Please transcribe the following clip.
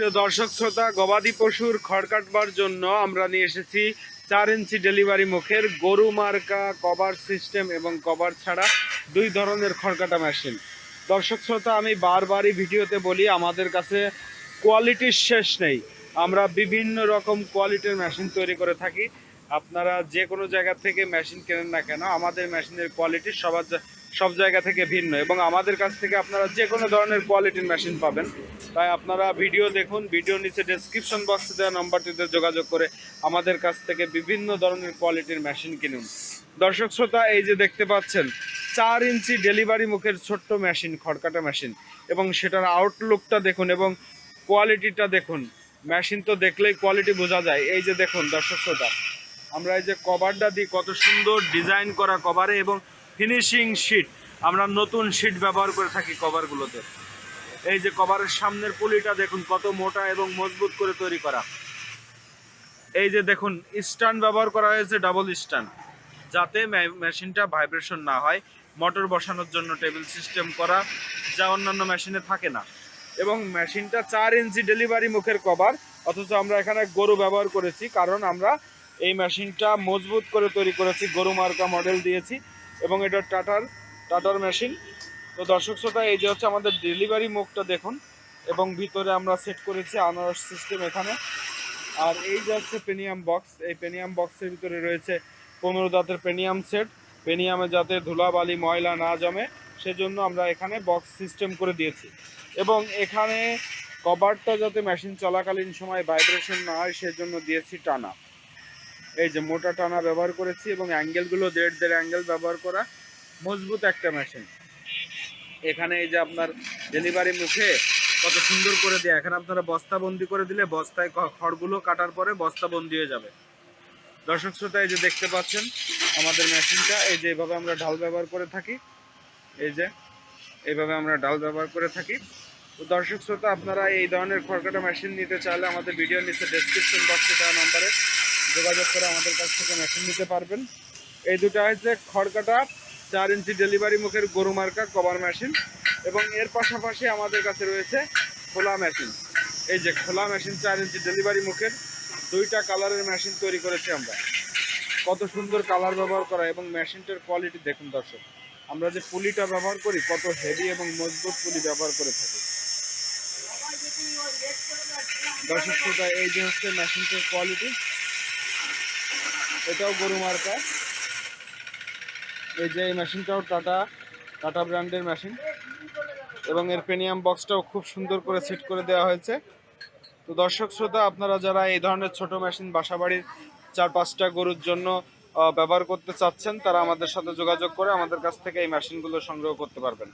প্রিয় দর্শক, শ্রোতা, গবাদি পশুর খড় কাটবার জন্য আমরা নিয়ে এসেছি চার ইঞ্চি ডেলিভারি মুখের গরু মার্কা, কভার সিস্টেম এবং কভার ছাড়া দুই ধরনের খড় কাটা মেশিন। দর্শক, শ্রোতা, আমি বারবারই ভিডিওতে বলি, আমাদের কাছে কোয়ালিটির শেষ নেই। আমরা বিভিন্ন রকম কোয়ালিটির মেশিন তৈরি করে থাকি। আপনারা যে কোনো জায়গা থেকে মেশিন কেনেন না কেন, আমাদের মেশিনের কোয়ালিটি সবার সব জায়গা থেকে ভিন্ন। এবং আমাদের কাছ থেকে আপনারা যে কোনো ধরনের কোয়ালিটির মেশিন পাবেন। তাই আপনারা ভিডিও দেখুন ভিডিও নিচে ডেসক্রিপশন বক্সে দেওয়া নম্বরটিতে যোগাযোগ করে আমাদের কাছ থেকে বিভিন্ন ধরনের কোয়ালিটির মেশিন কিনুন। দর্শক শ্রোতা, এই যে দেখতে পাচ্ছেন, চার ইঞ্চি ডেলিভারি মুখের ছোট্ট মেশিন খড়কাটা মেশিন এবং সেটার আউটলুকটা দেখুন এবং কোয়ালিটিটা দেখুন। মেশিন তো দেখলেই কোয়ালিটি বোঝা যায়। এই যে দেখুন, দর্শক শ্রোতা, আমরা এই যে কভারটা দিই, কত সুন্দর ডিজাইন করা কভারে এবং ফিনিশিং শিট আমরা নতুন শিট ব্যবহার করে থাকি কভারগুলোতে এই যে কভারের সামনের পুলিটা দেখুন, কত মোটা এবং মজবুত করে তৈরি করা। এই যে দেখুন স্ট্যান্ড ব্যবহার করা হয়েছে ডাবল স্ট্যান্ড যাতে মেশিনটা ভাইব্রেশন না হয় মোটর বসানোর জন্য টেবিল সিস্টেম করা যা অন্যান্য মেশিনে থাকে না। এবং মেশিনটা চার ইঞ্চি ডেলিভারি মুখের কভার অথচ আমরা এখানে গরু ব্যবহার করেছি, কারণ আমরা এই মেশিনটা মজবুত করে তৈরি করেছি, গরু মার্কা মডেল দিয়েছি। এবং এটা টাটার টাটার মেশিন তো দর্শক শ্রোতা, এই যে হচ্ছে আমাদের ডেলিভারি মুখটা দেখুন। এবং ভিতরে আমরা সেট করেছি আনারস সিস্টেম এখানে। আর এই যে হচ্ছে পেনিয়াম বক্স এই পেনিয়াম বক্সের ভিতরে রয়েছে পনেরো দাঁতের পেনিয়াম সেট পেনিয়ামে যাতে ধুলাবালি, ময়লা না জমে, সেজন্য আমরা এখানে বক্স সিস্টেম করে দিয়েছি। এবং এখানে কভারটা যাতে মেশিন চলাকালীন সময় ভাইব্রেশন না হয়, সেজন্য দিয়েছি টানা। এই যে মোটা টানা ব্যবহার করেছি এবং অ্যাঙ্গেলগুলো দেড় দেড় অ্যাঙ্গেল ব্যবহার করা মজবুত একটা মেশিন এখানে এই যে আপনার ডেলিভারি মুখে কত সুন্দর করে দেয়। এখানে আপনারা বস্তা বন্দি করে দিলে বস্তায় খড়গুলো কাটার পরে বস্তা বন্দি হয়ে যাবে। দর্শক শ্রোতা, এই যে দেখতে পাচ্ছেন আমাদের মেশিনটা এই যে এভাবে আমরা ঢাল ব্যবহার করে থাকি। এই যে এইভাবে আমরা ডাল ব্যবহার করে থাকি। তো দর্শক শ্রোতা, আপনারা এই ধরনের খড়কাটা মেশিন নিতে চাইলে আমাদের ভিডিও নিচে ডেসক্রিপশন বক্সে দেওয়া নম্বরে যোগাযোগ করে আমাদের কাছ থেকে মেশিন নিতে পারবেন। এই দুটো হচ্ছে খড়কাটা, চার ইঞ্চি ডেলিভারি মুখের গরু মার্কা কভার মেশিন এবং এর পাশাপাশি আমাদের কাছে রয়েছে খোলা মেশিন এই যে খোলা মেশিন চার ইঞ্চি ডেলিভারি মুখের দুইটা কালারের মেশিন তৈরি করেছি আমরা। কত সুন্দর কালার ব্যবহার করা এবং মেশিনটার কোয়ালিটি দেখুন দর্শক, আমরা যে পুলিটা ব্যবহার করি, কত হেভি এবং মজবুত পুলি ব্যবহার করে থাকি। দর্শক শ্রোতা, এই যে হচ্ছে মেশিনটার কোয়ালিটি এটাও গরু মার্কা। এই যে এই মেশিনটাও টাটা টাটা ব্র্যান্ডের মেশিন। এবং এর পেনিয়াম বক্সটাও খুব সুন্দর করে সেট করে দেওয়া হয়েছে। তো দর্শক শ্রোতা, আপনারা যারা এই ধরনের ছোট মেশিন বাসাবাড়ির চার পাঁচটা গরুর জন্য ব্যবহার করতে চাচ্ছেন, তারা আমাদের সাথে যোগাযোগ করে আমাদের কাছ থেকে এই মেশিনগুলো সংগ্রহ করতে পারবেন।